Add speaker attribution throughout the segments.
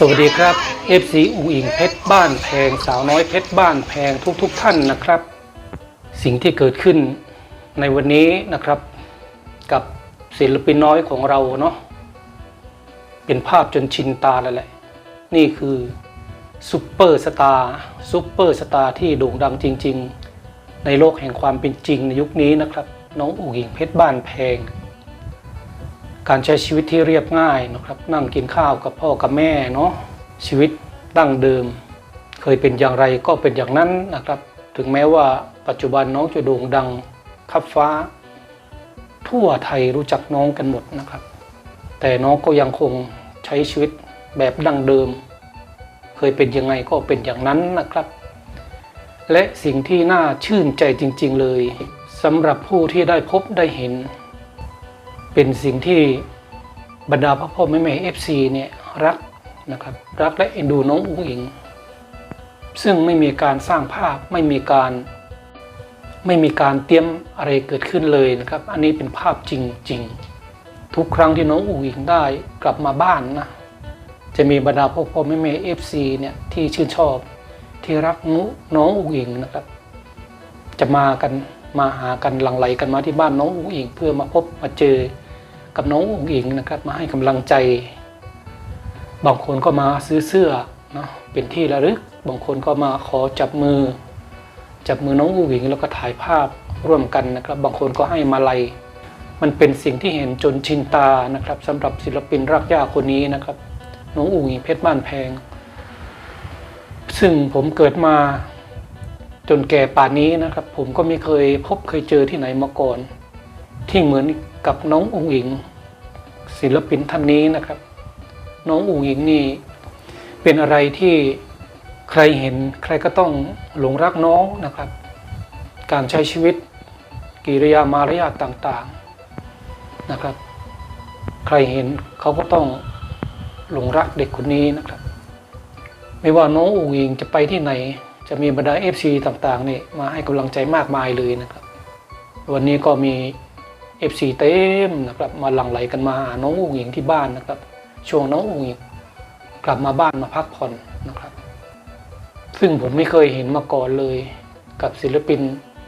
Speaker 1: สวัสดีครับ FC อุงอิงเพชรบ้านแพงสาวน้อยเพชรบ้านแพงทุกๆทท่านนะครับ สิ่งที่เกิดขึ้นในวันนี้นะครับ กับศิลปินน้อยของเราเนาะเป็นภาพจนชินตาแล้วแหละนี่คือซูเปอร์สตาร์ซูเปอร์สตาร์ที่โด่งดังจริง ๆ ในโลกแห่งความเป็นจริงในยุคนี้นะครับ น้องอุงอิงเพชรบ้านแพง การใช้ชีวิตที่เรียบง่ายนะครับนั่งกินข้าวกับพ่อกับแม่เนาะชีวิตดั้งเดิม เคยเป็นอย่างไรก็เป็นอย่างนั้นนะครับ ถึงแม้ว่าปัจจุบันน้องจะโด่งดังคับฟ้า ทั่วไทยรู้จักน้องกันหมดนะครับ แต่น้องก็ยังคงใช้ชีวิตแบบดั้งเดิม เคยเป็นยังไงก็เป็นอย่างนั้นนะครับ และสิ่งที่น่าชื่นใจจริง ๆ เลยสำหรับผู้ที่ได้พบได้เห็น เป็นสิ่งที่บรรดาพ่อพ่อแม่แม่เอฟซีเนี่ยรักนะครับรักและเอ็นดูน้องอุ้งอิง ซึ่งไม่มีการสร้างภาพไม่มีการไม่มีการเตรียมอะไรเกิดขึ้นเลยนะครับ อันนี้เป็นภาพจริง ๆ ทุกครั้งที่น้องอุ้งอิงได้กลับมาบ้านนะจะมีบรรดาพ่อพ่อแม่แม่เอฟซีเนี่ยที่ชื่นชอบที่รักน้องอุ้งอิงนะครับ จะมากันมาหากันหลังไหลกันมาที่บ้านน้องอุ้งอิง เพื่อมาพบมาเจอ กับน้องอุ้งอิงนะครับ มาให้กำลังใจ บางคนก็มาซื้อเสื้อเนาะเป็นที่ระลึก บางคนก็มาขอจับมือ จับมือน้องอุ้งอิงแล้วก็ถ่ายภาพร่วมกันนะครับ บางคนก็ให้มาลัยมันเป็นสิ่งที่เห็นจนชินตานะครับสำหรับศิลปินรักยาคนนี้นะครับน้องอุ้งอิงเพชรบ้านแพง ซึ่งผมเกิดมาจนแก่ป่านนี้นะครับ ผมก็ไม่เคยพบเคยเจอที่ไหนมาก่อน ที่เหมือนกับน้องอุ๋งอิง ศิลปินท่านนี้นะครับ น้องอุ๋งอิงนี่เป็นอะไรที่ใครเห็นใครก็ต้องหลงรักน้องนะครับ การใช้ชีวิตกิริยามารยาทต่างๆนะครับ ใครเห็นเขาก็ต้องหลงรักเด็กคนนี้นะครับ ไม่ว่าน้องอุ๋งอิงจะไปที่ไหน จะมีบรรดา FC ต่างๆนี่มาให้กำลังใจมากมายเลยนะครับ วันนี้ก็มี FC เต็มนะครับมาหลั่งไหลกันมาหาน้องอุ๋งอิงที่บ้านนะครับ ช่วงน้องอุ๋งอิงกลับมาบ้านมาพักผ่อนนะครับ ซึ่งผมไม่เคยเห็นมาก่อนเลยกับศิลปิน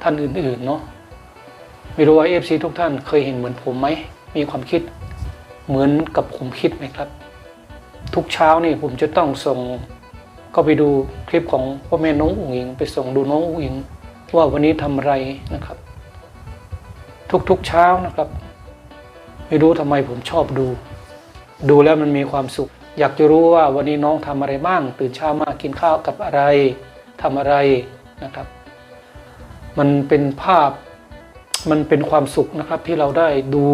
Speaker 1: ท่านอื่นๆเนาะไม่รู้ว่า FC ทุกท่านเคยเห็นเหมือนผมไหมมีความคิดเหมือนกับผมคิดไหมครับ ทุกเช้านี่ผมจะต้องส่งก็ไปดูคลิปของพ่อแม่น้องอุ๋งอิง ไปส่งดูน้องอุ๋งอิง ว่าวันนี้ทำอะไรนะครับ ทุกๆเช้านะครับ ไม่รู้ทำไมผมชอบดู ดูแล้วมันมีความสุข อยากจะรู้ว่าวันนี้น้องทำอะไรบ้าง ตื่นเช้ามากินข้าวกับอะไรทำอะไรนะครับ มันเป็นภาพมันเป็นความสุขนะครับที่เราได้ดู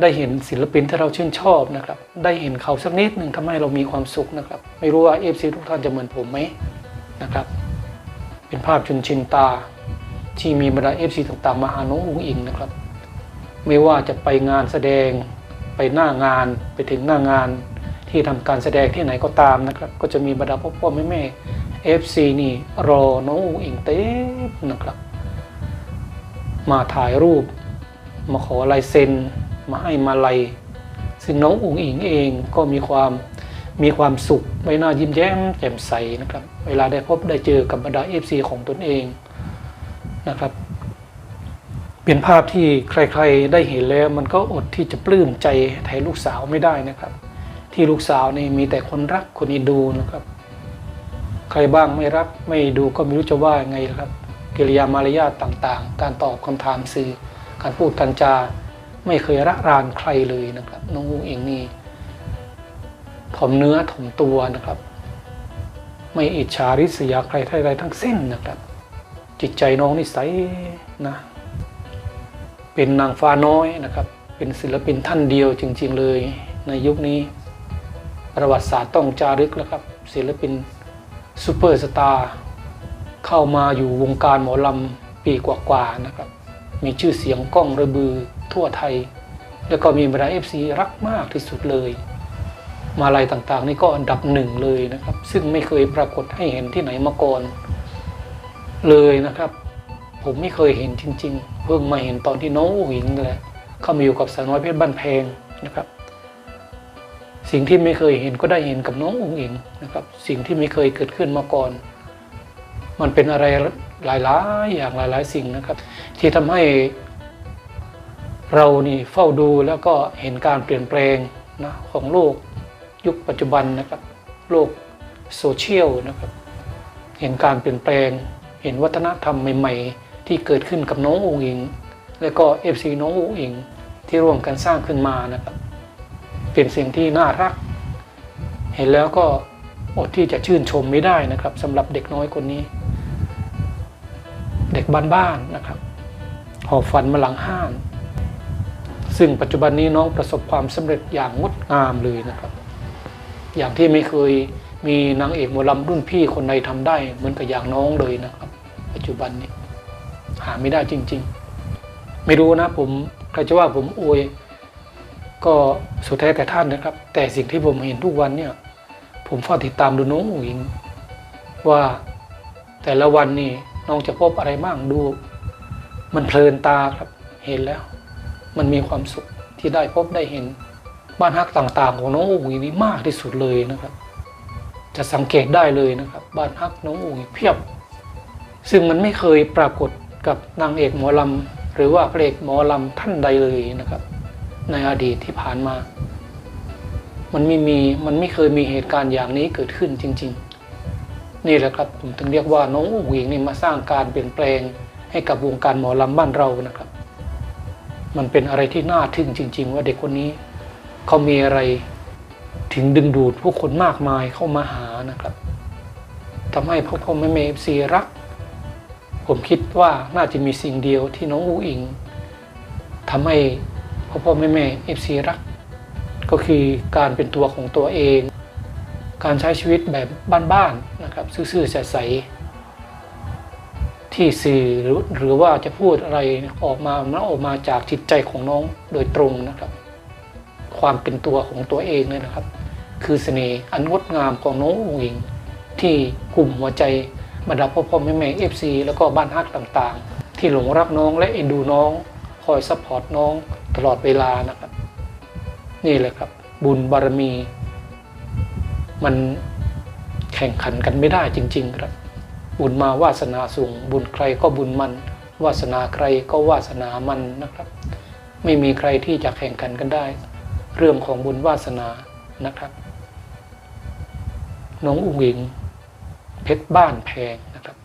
Speaker 1: ได้เห็นศิลปินที่เราชื่นชอบนะครับ ได้เห็นเขาสักนิดหนึ่งทำให้เรามีความสุขนะครับ ไม่รู้ว่าเอฟซีทุกท่านจะเหมือนผมไหมนะครับ เป็นภาพจนชินตา ที่มีบรรดาเอฟซีต่างๆ มาหาน้องอุ้งอิงนะครับ ไม่ว่าจะไปงานแสดงไปหน้างานไปถึงหน้างานที่ทำการแสดงที่ไหนก็ตามนะครับ ก็จะมีบรรดาพ่อพ่อแม่แม่เอฟซีนี่รอน้องอุ้งอิงเต็มนะครับ มาถ่ายรูป มาขอลายเซ็น มาให้มาลัยซึ่งน้องอุ๋งอิงเองก็มีความมีความสุขใบหน้ายิ้มแย้มแจ่มใสนะครับ เวลาได้พบได้เจอกับบรรดาเอฟซีของตนเอง นะครับ เป็นภาพที่ใครๆได้เห็นแล้ว มันก็อดที่จะปลื้มใจแทนลูกสาวไม่ได้นะครับ ที่ลูกสาวนี่มีแต่คนรักคนอ็นดูนะครับ ใครบ้างไม่รักไม่ดูก็ไม่รู้จะว่ายังไงครับ กิริยามารยาทต่างๆ การตอบคำถามสื่อ การพูดการจาไม่เคยระรานใครเลยนะครับ น้องอุ้งเองนี่ถ่อมเนื้อถ่อมตัวนะครับ ไม่อิจฉาริษยาใครใดๆทั้งสิ้นนะครับ จิตใจน้องนิสัยนะเป็นนางฟ้าน้อยนะครับ เป็นศิลปินท่านเดียวจริง ๆ เลยในยุคนี้ ประวัติศาสตร์ต้องจารึกแล้วครับ ศิลปินซูเปอร์สตาร์เข้ามาอยู่วงการหมอลำปีกว่าๆนะครับ มีชื่อเสียงก้องระบือทั่วไทย แล้วก็มีบรรดาเอฟซีรักมากที่สุดเลย มาลัยต่างๆ นี่ก็อันดับหนึ่งเลยนะครับ ซึ่งไม่เคยปรากฏให้เห็นที่ไหนมาก่อน เลยนะครับ ผมไม่เคยเห็นจริง ๆ เพิ่งมาเห็นตอนที่น้องอุ๋งอิงนี่แหละเข้ามาอยู่กับสาวน้อยเพชรบ้านแพงนะครับ สิ่งที่ไม่เคยเห็นก็ได้เห็นกับน้ององค์เองนะครับ สิ่งที่ไม่เคยเกิดขึ้นมาก่อน มันเป็นอะไรหลายๆอย่างหลาย ๆ สิ่งนะครับ ที่ทำให้เรานี่เฝ้าดูแล้วก็เห็นการเปลี่ยนแปลงนะของโลกยุคปัจจุบันนะครับ โลกโซเชียลนะครับ เห็นการเปลี่ยนแปลง เห็นวัฒนธรรมใหม่ๆ ที่เกิดขึ้นกับน้ององค์เอง และก็เอฟซีน้ององค์เองที่ร่วมกันสร้างขึ้นมานะครับเป็นสิ่งที่น่ารัก เห็นแล้วก็อดที่จะชื่นชมไม่ได้นะครับสำหรับเด็กน้อยคนนี้ เด็กบ้านๆนะครับหอบฝันมาหลังห้าน ซึ่งปัจจุบันนี้น้องประสบความสำเร็จอย่างงดงามเลยนะครับ อย่างที่ไม่เคย มีนางเอกหมอลำรุ่นพี่คนใดทำได้ เหมือนกับอย่างน้องเลยนะครับ ปัจจุบันนี้ หาไม่ได้จริง ๆ ไม่รู้นะผมใครจะว่าผมอวยก็สุดแท้แต่ท่านนะครับ แต่สิ่งที่ผมเห็นทุกวันเนี่ย ผมเฝ้าติดตามดูน้องอุ๋งอิว่าแต่ละวันนี่น้องจะพบอะไรบ้างดู มันเพลินตาครับเห็นแล้ว มันมีความสุขที่ได้พบได้เห็นบ้านฮักต่างๆ ของน้องอุ๋งอิงนี่มากที่สุดเลยนะครับ จะสังเกตได้เลยนะครับ บ้านฮักน้องอุ๋งอิงเพียบ ซึ่งมันไม่เคยปรากฏกับนางเอกหมอลำหรือว่าพระเอกหมอลำท่านใดเลยนะครับ ในอดีตที่ผ่านมา มันไม่มีมันไม่เคยมีเหตุการณ์อย่างนี้เกิดขึ้นจริง ๆ นี่แหละครับผมถึงเรียกว่าน้องอุ๋งอิงนี่มาสร้างการเปลี่ยนแปลงให้กับวงการหมอลำบ้านเรานะครับ มันเป็นอะไรที่น่าทึ่งจริง ๆ ว่าเด็กคนนี้เขามีอะไร ถึงดึงดูดผู้คนมากมายเข้ามาหานะครับทำให้พ่อพ่อแม่แม่เอฟซีรัก ผมคิดว่าน่าจะมีสิ่งเดียวที่น้องอูอิงทำให้พ่อพ่อแม่แม่เอฟซีรัก ก็คือการเป็นตัวของตัวเอง การใช้ชีวิตแบบบ้านๆนะครับ ซื่อๆใสๆที่สื่อหรือหรือว่าจะพูดอะไรออกมามันออกมาจากจิตใจของน้องโดยตรงนะครับ ความเป็นตัวของตัวเองเลยนะครับ คือเสน่ห์อันงดงามของน้องอุ๋งอิง ที่กลุ่มหัวใจบรรดาพ่อพ่อแม่แม่เอฟซีแล้วก็บ้านฮักต่างๆ ที่หลงรักน้องและเอ็นดูน้อง คอยซัพพอร์ตน้องตลอดเวลานะครับ นี่แหละครับ บุญบารมี มันแข่งขันกันไม่ได้จริง ๆ ครับ บุญมาวาสนาสูง บุญใครก็บุญมัน วาสนาใครก็วาสนามันนะครับ ไม่มีใครที่จะแข่งขันกันได้ เรื่องของบุญวาสนานะครับ น้องอุ๋งอิงเพชรบ้านแพงนะครับ